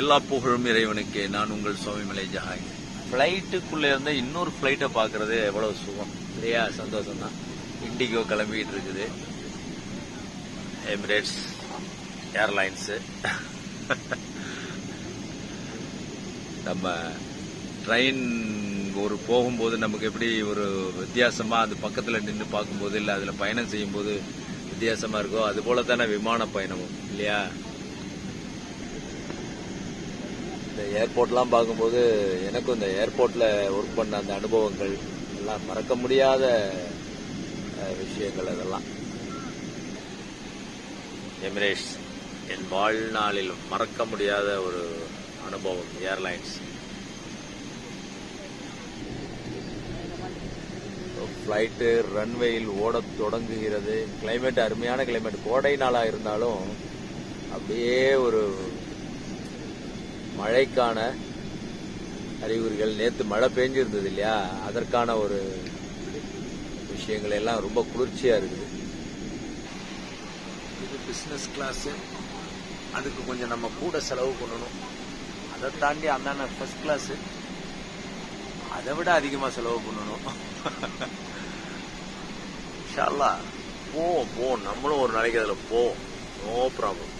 எல்லா புகழும் இறைவனுக்கே. நான் உங்கள் சுவாமிமலை ஜஹாய் ஃப்ளைட்டுக்குள்ளே இருந்த இன்னொரு ஃப்ளைட்டை பார்க்குறது எவ்வளவு சுகம். இல்லையா? சந்தோஷம் தான் இண்டிகோ கிளம்பிட்டு இருக்குது எமிரேட்ஸ் ஏர்லைன்ஸு நம்ம ட்ரெயின் ஒரு போகும்போது நமக்கு எப்படி ஒரு வித்தியாசமா அது பக்கத்துல நின்று பார்க்கும்போது இல்ல அதுல பயணம் செய்யும்போது வித்தியாசமா இருக்கோ அது போல தானே விமான பயணமும். இல்லையா? இந்த ஏர்போர்ட்லாம் பார்க்கும்போது எனக்கும் இந்த ஏர்போர்ட்ல ஒர்க் பண்ண அந்த அனுபவங்கள் எல்லாம் மறக்க முடியாத விஷயங்கள் அதெல்லாம். எமிரேட்ஸ் என் வாழ்நாளில் மறக்க முடியாத ஒரு அனுபவம் ஏர்லைன்ஸ் ஃப்ளைட்டு ரன்வேயில் ஓட தொடங்குகிறது. கிளைமேட் அருமையான கிளைமேட் கோடை நாளாக இருந்தாலும் அப்படியே ஒரு மழைக்கான அறிகுறிகள். நேற்று மழை பெஞ்சிருந்தது இல்லையா? அதற்கான ஒரு விஷயங்கள் எல்லாம் ரொம்ப குளிர்ச்சியா இருக்குது. இது பிசினஸ் கிளாஸ் அதுக்கு கொஞ்சம் நம்ம கூட செலவு பண்ணணும். அதை தாண்டி அந்தாண்ட ஃபர்ஸ்ட் கிளாஸ் அதை விட அதிகமா செலவு பண்ணணும். இன்ஷா போவோம் போவோம் நம்மளும் ஒரு நாளைக்கு அதுல போவோம் நோ ப்ராப்ளம்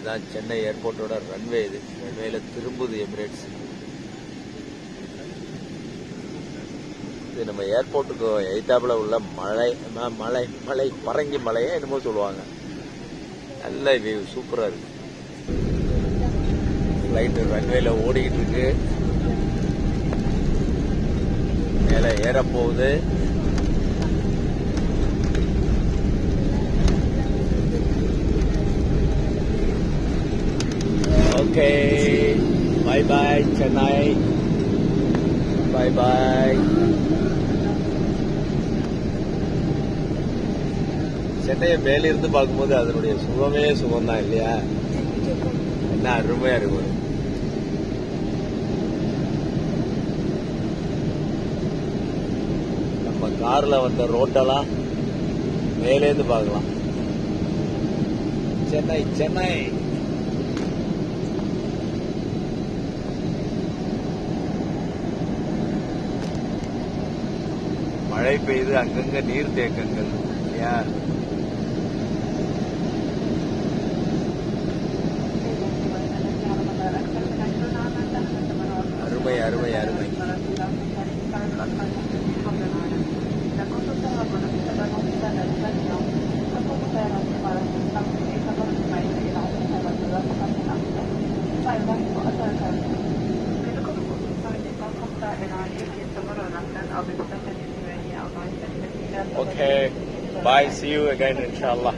இதுதான் சென்னை ஏர்போர்ட்டோட ரன்வே இது. ரன்வேல திரும்புது எமிரேட்ஸ். இது நம்ம ஏர்போர்ட்டுக்கு எய்தாப்புல உள்ள மலை மலை மலை பரங்கி மலையே என்னமோ சொல்லுவாங்க. நல்ல வியூ சூப்பரா இருக்கு. ஃப்ளைட்டு ரன்வேல ஓடிக்கிட்டு இருக்கு. மேல ஏற போகுது okay bye bye Chennai bye bye சென்னையை மேலிருந்து பார்க்கும்போது அதனுடைய சுகமே சுகம்தான் இல்லையா? என்ன அருமையா இருக்கும் நம்ம கார்ல வந்த ரோட்டெல்லாம் மேலேருந்து பார்க்கலாம். சென்னை சென்னை. மழை பெய்து அங்கங்க நீர் தேக்கங்கள். இல்லையா அருமை அருமை அருமை. Okay. Bye. See you again, inshallah.